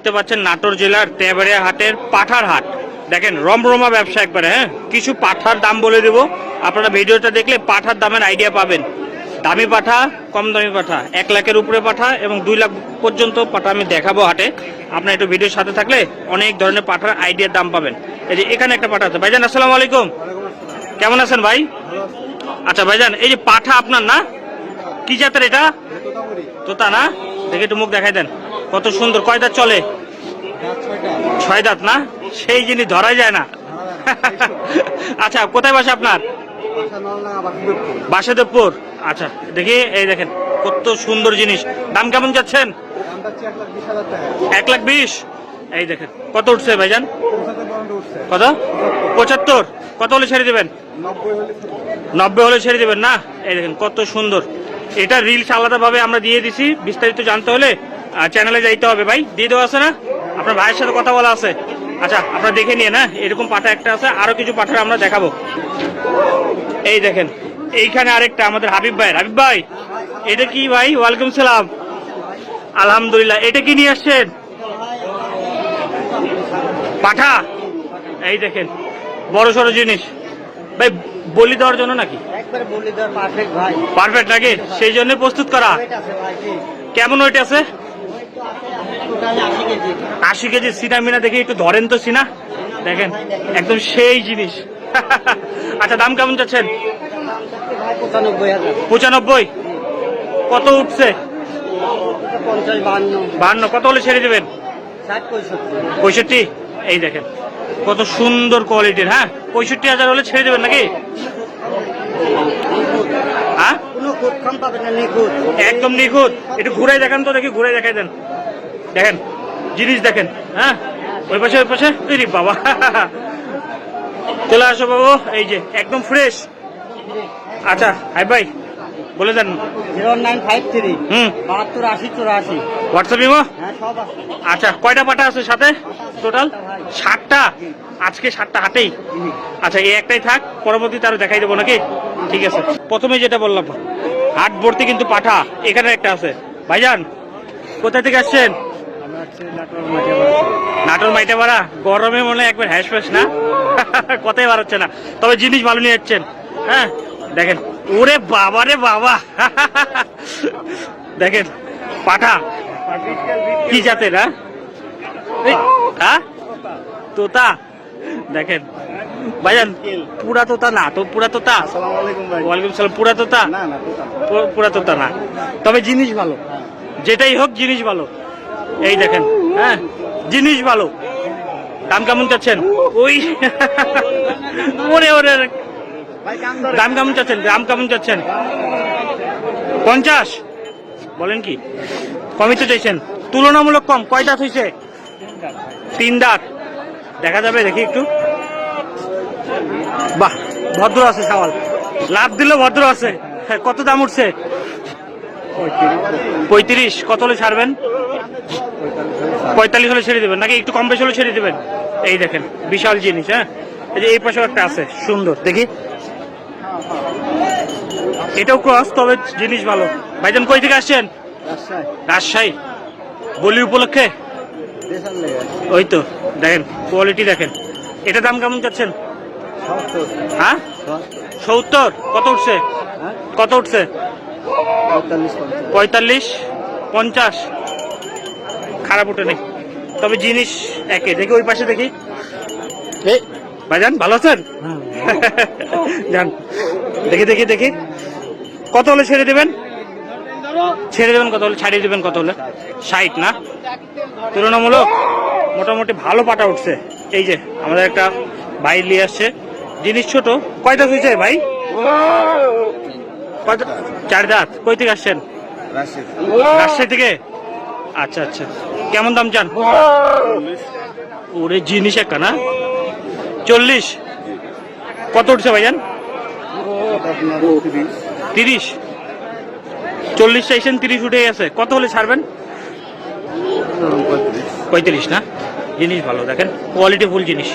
দেখতে পাচ্ছেন নাটোর জেলার তেবাড়িয়া হাটের পাঠার হাট। দেখেন রমরমা ব্যবসা একবারে হ্যাঁ? কিছু পাঠার দাম বলে দেব। আপনারা ভিডিওটা দেখলে পাঠার দামের আইডিয়া পাবেন। দামি পাঠা কম দামি পাঠা এক লাখের উপরে পাঠা এবং দুই লাখ পর্যন্ত পাঠা আমি দেখাবো হাটে। আপনার একটু ভিডিওর সাথে থাকলে অনেক ধরনের পাঠার আইডিয়ার দাম পাবেন। এই যে এখানে একটা পাঠা আছে। ভাইজান আসসালামু আলাইকুম। কেমন আছেন ভাই? আচ্ছা ভাইজান এই যে পাঠা আপনার না? কি জাতের এটা? তোতা না? দেখে একটু মুখ দেখাই দেন। কত সুন্দর, কয় দাঁত চলে? ছয় দাঁত না? সেই জিনিস ধরাই যায় না। আচ্ছা কোথায় বাসা আপনার? বাসুদেবপুর আচ্ছা দেখি, এই দেখেন, কত সুন্দর জিনিস। দাম কেমন যাচ্ছেন? এক লাখ বিশ। এই দেখেন, কত উঠছে ভাইজান? কত? পঁচাত্তর। কত হলে ছেড়ে দেবেন? নব্বই হলে ছেড়ে দেবেন না? এই দেখেন, কত সুন্দর। এটা রিলস আলাদাভাবে আমরা দিয়ে দিছি, বিস্তারিত জানতে হলে চ্যানেলে যাইতে হবে ভাই। দিয়ে দেওয়া আছে না? আপনার ভাইয়ের সাথে কথা বলা আছে। আচ্ছা আপনারা দেখে নিয়ে না এরকম পাঠা একটা আছে আরও কিছু পাঠা আমরা দেখাবো। এই দেখেন এইখানে আরেকটা আমাদের হাবিব ভাই। হাবিব ভাই এটা কি ভাই? ওয়ালাইকুম সালাম। আলহামদুলিল্লাহ। এটা কি নিয়ে আসছেন? পাঠা? এই দেখেন বড় সড়ো জিনিস। ভাই বলি দেওয়ার জন্য নাকি? পারফেক্ট নাকি? সেই জন্য প্রস্তুত করা। কেমন ওইটা আছে? আশি কেজি সিনা মিনা দেখে একটু ধরেন তো সিনা। দেখেন, একদম সেই জিনিস। আচ্ছা দাম কেমন যাচ্ছেন ভাই পঁচানব্বই। কত উঠছে? বাহান্ন। কত হলে ছেড়ে দেবেন? পঁয়ষট্টি। এই দেখেন, কত সুন্দর কোয়ালিটির হ্যাঁ? পঁয়ষট্টি হাজার হলে ছেড়ে দেবেন নাকি? হ্যাঁ কোনো খুদ খাম পাবে না নিখুঁত। একদম নিখুঁত। একটু ঘুরে দেখান তো দেখি ঘুরে দেখাই দেন। দেখেন জিনিস দেখেন হ্যাঁ? ওই পাশে ওই পাশে? তৈরি বাবা। চলে আসো বাবু এই যে একদম ফ্রেশ আচ্ছা হাই ভাই বলে দেন। Zero nine five three. হুম। বাহাত্তর আশি চুরাশি। WhatsApp Imo? হ্যাঁ আচ্ছা কয়টা পাটা আছে সাথে? টোটাল ষাটটা আজকে ষাটটা হাটেই। আচ্ছা এই একটাই থাক পরবর্তীতে আরও দেখাই দেবো নাকি? ঠিক আছে। প্রথমে যেটা বললাম হাট ভর্তি কিন্তু পাঠা, এখানে একটা আছে। ভাইজান কোথা থেকে আসছেন? নাটোর মাইটে ভাড়া গরমে মনে একবার হ্যাস ফ্যাস না? কথাই বার হচ্ছে না। তবে জিনিস ভালো নিয়ে যাচ্ছেন হ্যাঁ দেখেন। ওরে বাবা রে বাবা। দেখেন, পাঠা। কি জাতের হ্যাঁ? হ্যাঁ? তোতা। দেখেন ভাইজান পুরা তোতা না তো পুরা তোতা ওয়ালাইকুম সালাম পুরা তোতা পুরা তোতা না। তবে জিনিস ভালো। যেটাই হোক জিনিস ভালো। এই দেখেন হ্যাঁ জিনিস ভালো। দাম কেমন চাচ্ছেন? ওই ওরে ওরে দাম কেমন চাচ্ছেন? দাম কেমন চাচ্ছেন? পঞ্চাশ? বলেন কি? কমই তো চাইছেন। তুলনামূলক কম। কয় দাঁত হয়েছে তিন দাঁত। দেখা যাবে দেখি একটু। বাহ ভদ্র আছে সাওয়াল। লাভ দিলে ভদ্র আছে। হ্যাঁ, কত দাম উঠছে? পঁয়ত্রিশ। কত হলে ছাড়বেন? পঁয়তাল্লিশ হলে ছেড়ে দেবেন। নাকি একটু কম বেশি হলে ছেড়ে দেবেন? এই দেখেন বিশাল জিনিস হ্যাঁ? এই যে এই পাশেও একটা আছে সুন্দর। দেখি। এটাও ক্রস তবে জিনিস ভালো। ভাইজান কই থেকে আসছেন? রাজশাহী। বলি উপলক্ষে? ওই তো দেখেন কোয়ালিটি দেখেন। এটা দাম কেমন যাচ্ছেন সত্তর হ্যাঁ? সত্তর। কত উঠছে? হ্যাঁ? কত উঠছে? পঁয়তাল্লিশ পঞ্চাশ। খারাপ উঠে নেই। তবে জিনিস একে। দেখি ওই পাশে দেখি। ভাইজান ভালো আছেন? যান। দেখি দেখি দেখি। কত হলে ছেড়ে দেবেন? ছেড়ে দেবেন কত হলে? ছাড়িয়ে দেবেন কত হলে? ষাট না? তুলনামূলক মোটামুটি ভালো পাটা উঠছে। এই যে আমাদের একটা ভাই নিয়ে আসছে। জিনিস ছোট। কয়টা হয়েছে ভাই? চার দাঁত। কই থেকে আসছেন? রাজশাহী থেকে? আচ্ছা আচ্ছা। কেমন দাম চান? ওরে জিনিস একটা না? চল্লিশ। কত উঠছে ভাইজান? তিরিশ। চল্লিশ চাইছেন তিরিশ উঠে গেছে। কত হলে ছাড়বেন? পঁয়ত্রিশ না? জিনিস ভালো দেখেন। কোয়ালিটি ফুল জিনিস।